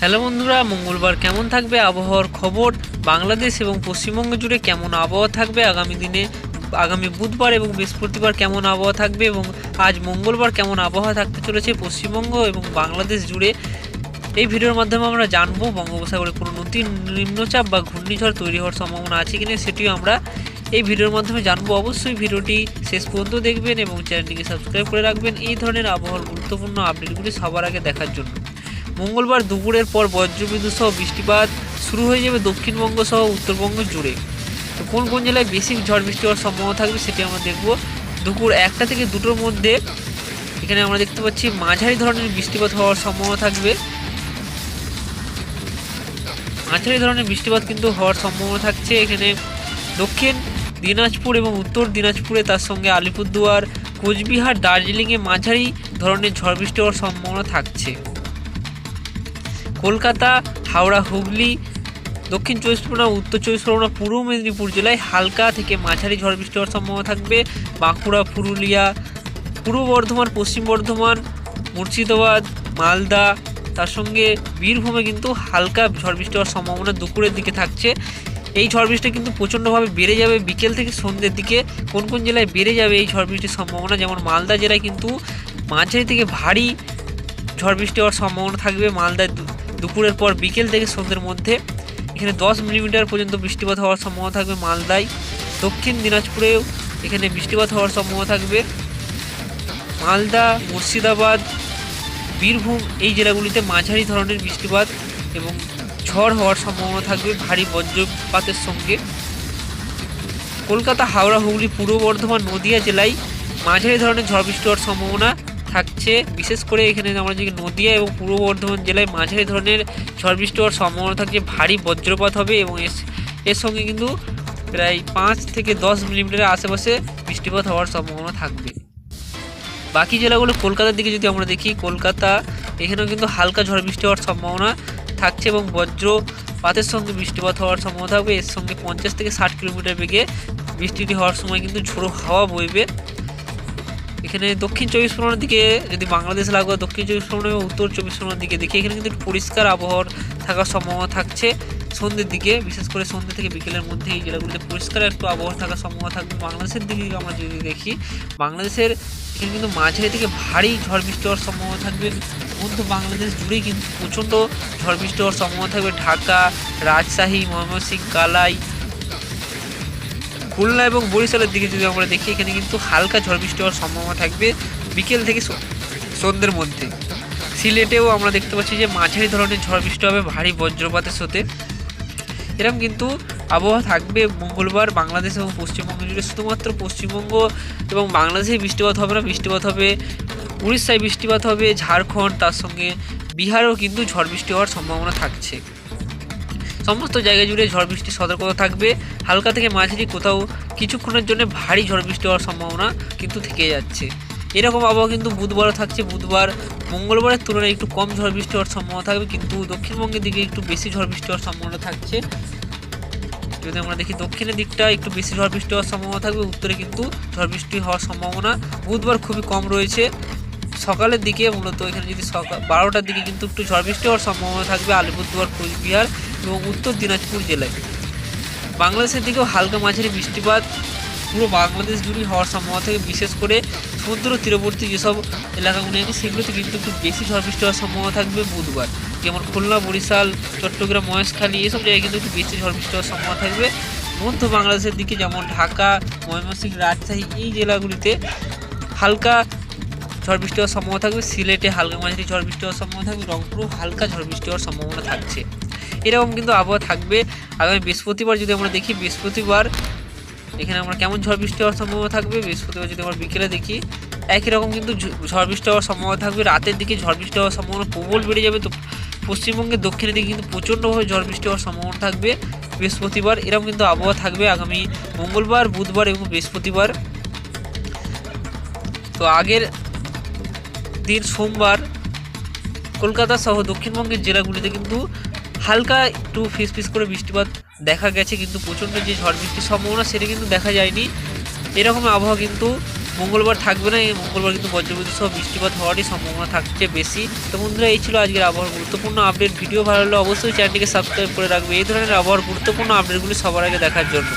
Hello বন্ধুরা, মঙ্গলবার কেমন থাকবে আবহাওয়ার খবর? বাংলাদেশ এবং পশ্চিমবঙ্গ জুড়ে কেমন আবহাওয়া থাকবে আগামী দিনে? আগামী বুধবার এবং বৃহস্পতিবার কেমন আবহাওয়া থাকবে এবং আজ মঙ্গলবার কেমন আবহাওয়া থাকতে চলেছে পশ্চিমবঙ্গ এবং বাংলাদেশ জুড়ে? এই ভিডিওর মাধ্যমে আমরা জানব বঙ্গোপসাগরে কোনো নতুন নিম্নচাপ বা ঘূর্ণিঝড় তৈরি হওয়ার সম্ভাবনা আছে কিনা সেটিও আমরা এই ভিডিওর মাধ্যমে জানব। অবশ্যই ভিডিওটি শেষ পর্যন্ত দেখবেন এবং চ্যানেলটিকে সাবস্ক্রাইব করে রাখবেন। এই ধরনের আবহাওয়ার গুরুত্বপূর্ণ আপডেটগুলি সবার আগে দেখার জন্য। মঙ্গলবার দুপুরের পর বজ্রবিদ্যুৎ সহ বৃষ্টিপাত শুরু হয়ে যাবে দক্ষিণবঙ্গ সহ উত্তরবঙ্গ জুড়ে। তো কোন কোন জেলায় বেশি ঝড় বৃষ্টি হওয়ার সম্ভাবনা থাকবে সেটি আমরা দেখব। দুপুর একটা থেকে দুটোর মধ্যে এখানে আমরা দেখতে পাচ্ছি মাঝারি ধরনের বৃষ্টিপাত হওয়ার সম্ভাবনা থাকবে। মাঝারি ধরনের বৃষ্টিপাত কিন্তু হওয়ার সম্ভাবনা থাকছে এখানে দক্ষিণ দিনাজপুর এবং উত্তর দিনাজপুরে, তার সঙ্গে আলিপুরদুয়ার, কোচবিহার, দার্জিলিংয়ে মাঝারি ধরনের ঝড় বৃষ্টি হওয়ার সম্ভাবনা থাকছে। কলকাতা, হাওড়া, হুগলি, দক্ষিণ চব্বিশ পরগনা, উত্তর চব্বিশ পরগনা, পূর্ব মেদিনীপুর জেলায় হালকা থেকে মাঝারি ঝড় বৃষ্টি হওয়ার সম্ভাবনা থাকবে। বাঁকুড়া, পুরুলিয়া, পূর্ব বর্ধমান, পশ্চিম বর্ধমান, মুর্শিদাবাদ, মালদা, তার সঙ্গে বীরভূমে কিন্তু হালকা ঝড় বৃষ্টি হওয়ার সম্ভাবনা দুপুরের দিকে থাকছে। এই ঝড় বৃষ্টি কিন্তু প্রচণ্ডভাবে বেড়ে যাবে বিকেল থেকে সন্ধ্যের দিকে। কোন কোন জেলায় বেড়ে যাবে এই ঝড় বৃষ্টির সম্ভাবনা? যেমন মালদা জেলায় কিন্তু মাঝারি থেকে ভারী ঝড় বৃষ্টি হওয়ার সম্ভাবনা থাকবে। মালদায় দুপুরের পর বিকেল থেকে সন্ধ্যের মধ্যে এখানে দশ মিলিমিটার পর্যন্ত বৃষ্টিপাত হওয়ার সম্ভাবনা থাকবে মালদায়। দক্ষিণ দিনাজপুরেও এখানে বৃষ্টিপাত হওয়ার সম্ভাবনা থাকবে। মালদা, মুর্শিদাবাদ, বীরভূম এই জেলাগুলিতে মাঝারি ধরনের বৃষ্টিপাত এবং ঝড় হওয়ার সম্ভাবনা থাকবে ভারী বজ্রপাতের সঙ্গে। কলকাতা, হাওড়া, হুগলি, পূর্ব বর্ধমান, নদিয়া জেলায় মাঝারি ধরনের ঝড় বৃষ্টি হওয়ার সম্ভাবনা থাকছে। বিশেষ করে এখানে আমরা যদি নদিয়া এবং পূর্ব বর্ধমান জেলায় মাঝারি ধরনের ঝড় বৃষ্টি হওয়ার সম্ভাবনা থাকছে, ভারী বজ্রপাত হবে এবং এর সঙ্গে কিন্তু প্রায় পাঁচ থেকে দশ মিলিমিটারের আশেপাশে বৃষ্টিপাত হওয়ার সম্ভাবনা থাকবে। বাকি জেলাগুলো কলকাতার দিকে যদি আমরা দেখি, কলকাতা এখানেও কিন্তু হালকা ঝড় বৃষ্টি হওয়ার সম্ভাবনা থাকছে এবং বজ্রপাতের সঙ্গে বৃষ্টিপাত হওয়ার সম্ভাবনা থাকবে। এর সঙ্গে পঞ্চাশ থেকে ষাট কিলোমিটার বেগে বৃষ্টিটি হওয়ার সময় কিন্তু ঝোড়ো হাওয়া বইবে। এখানে দক্ষিণ চব্বিশ পরগনার দিকে যদি বাংলাদেশ লাগবে দক্ষিণ চব্বিশ পরগনা এবং উত্তর চব্বিশ পরগনার দিকে দেখি, এখানে কিন্তু পরিষ্কার আবহাওয়ার থাকার সম্ভাবনা থাকছে। সন্ধ্যের দিকে, বিশেষ করে সন্ধ্যে থেকে বিকেলের মধ্যে এই জেলাগুলিতে পরিষ্কার একটু আবহাওয়া থাকার সম্ভাবনা থাকবে। বাংলাদেশের দিকে আমরা যদি দেখি, বাংলাদেশের এখানে কিন্তু মাঝারি থেকে ভারী ঝড় বৃষ্টি হওয়ার সম্ভাবনা থাকবে। মধ্য বাংলাদেশ জুড়েই কিন্তু প্রচণ্ড ঝড় বৃষ্টি হওয়ার সম্ভাবনা থাকবে। ঢাকা, রাজশাহী, ময়মনসিংহ, কালাই খুলনা এবং বরিশালের দিকে যদি আমরা দেখি, এখানে কিন্তু হালকা ঝড় বৃষ্টি হওয়ার সম্ভাবনা থাকবে বিকেল থেকে সন্ধ্যের মধ্যে। সিলেটেও আমরা দেখতে পাচ্ছি যে মাঝারি ধরনের ঝড় বৃষ্টি হবে ভারী বজ্রপাতের সাথে এরকম কিন্তু আবহাওয়া থাকবে মঙ্গলবার বাংলাদেশ এবং পশ্চিমবঙ্গ জুড়ে। শুধুমাত্র পশ্চিমবঙ্গ এবং বাংলাদেশে বৃষ্টিপাত হবে না, বৃষ্টিপাত হবে উড়িষ্যায় বৃষ্টিপাত হবে, ঝাড়খণ্ড, তার সঙ্গে বিহারেও কিন্তু ঝড় বৃষ্টি হওয়ার সম্ভাবনা থাকছে। সমস্ত জায়গা জুড়ে ঝড় বৃষ্টির সতর্কতা থাকবে। হালকা থেকে মাঝারি কোথাও কিছুক্ষণের জন্য ভারী ঝড় বৃষ্টি হওয়ার সম্ভাবনা কিন্তু থেকে যাচ্ছে। এরকম আবহাওয়া কিন্তু বুধবারও থাকছে। বুধবার, মঙ্গলবারের তুলনায় একটু কম ঝড় বৃষ্টি হওয়ার সম্ভাবনা থাকবে, কিন্তু দক্ষিণবঙ্গের দিকে একটু বেশি ঝড় বৃষ্টি হওয়ার সম্ভাবনা থাকছে। যদি আমরা দেখি দক্ষিণের দিকটা, একটু বেশি ঝড় বৃষ্টি হওয়ার সম্ভাবনা থাকবে, উত্তরে কিন্তু ঝড় বৃষ্টি হওয়ার সম্ভাবনা বুধবার খুবই কম রয়েছে। সকালের দিকে মূলত এখানে যদি সকাল বারোটার দিকে কিন্তু একটু ঝড় বৃষ্টি হওয়ার সম্ভাবনা থাকবে। আলিপুরদুয়ার, কোচবিহার এবং উত্তর দিনাজপুর জেলায়। বাংলাদেশের দিকেও হালকা মাঝারি বৃষ্টিপাত, পুরো বাংলাদেশ জুড়ে হওয়ার সম্ভাবনা থাকে। বিশেষ করে সমুদ্র তীরবর্তী যেসব এলাকাগুলি আছে, সেগুলোতে কিন্তু একটু বেশি ঝড় বৃষ্টি হওয়ার সম্ভাবনা থাকবে বুধবার। যেমন খুলনা, বরিশাল, চট্টগ্রাম, মহেশখালী, এসব জায়গায় কিন্তু একটু বেশি ঝড় বৃষ্টি হওয়ার সম্ভাবনা থাকবে। মধ্য বাংলাদেশের দিকে যেমন ঢাকা, ময়মনসিংহ, রাজশাহী, এই জেলাগুলিতে হালকা ঝড় বৃষ্টি হওয়ার সম্ভাবনা থাকবে। সিলেটে হালকা মাঝারি ঝড় বৃষ্টি হওয়ার সম্ভাবনা থাকবে। রংপুরেও হালকা ঝড় বৃষ্টি হওয়ার সম্ভাবনা থাকছে। এরকম কিন্তু আবহাওয়া থাকবে। আগামী বৃহস্পতিবার যদি আমরা দেখি, বৃহস্পতিবার এখানে আমরা কেমন ঝড় বৃষ্টি হওয়ার সম্ভাবনা থাকবে? বৃহস্পতিবার যদি আমরা বিকেলে দেখি, একই রকম কিন্তু ঝড় বৃষ্টি হওয়ার সম্ভাবনা থাকবে। রাতের দিকে ঝড় বৃষ্টি হওয়ার সম্ভাবনা প্রবল বেড়ে যাবে। তো পশ্চিমবঙ্গের দক্ষিণের দিকে কিন্তু প্রচণ্ডভাবে ঝড় বৃষ্টি হওয়ার সম্ভাবনা থাকবে। বৃহস্পতিবার এরকম কিন্তু আবহাওয়া থাকবে আগামী মঙ্গলবার, বুধবার এবং বৃহস্পতিবার। তো আগের দিন সোমবার কলকাতা সহ দক্ষিণবঙ্গের জেলাগুলিতে কিন্তু হালকা একটু ফিস ফিস করে বৃষ্টিপাত দেখা গেছে, কিন্তু প্রচণ্ড যে ঝড় বৃষ্টির সম্ভাবনা সেটা কিন্তু দেখা যায়নি। এরকম আবহাওয়া কিন্তু মঙ্গলবার থাকবে না, এই মঙ্গলবার কিন্তু বজ্রবিদ্যুৎ সহ বৃষ্টিপাত হওয়ারই সম্ভাবনা থাকছে বেশি। তো বন্ধুরা, এই ছিল আজকের আবহাওয়ার গুরুত্বপূর্ণ আপডেট ভিডিও ভালো হলে অবশ্যই চ্যানেলটিকে সাবস্ক্রাইব করে রাখবে। এই ধরনের আবহাওয়ার গুরুত্বপূর্ণ আপডেটগুলি সবার আগে দেখার জন্য।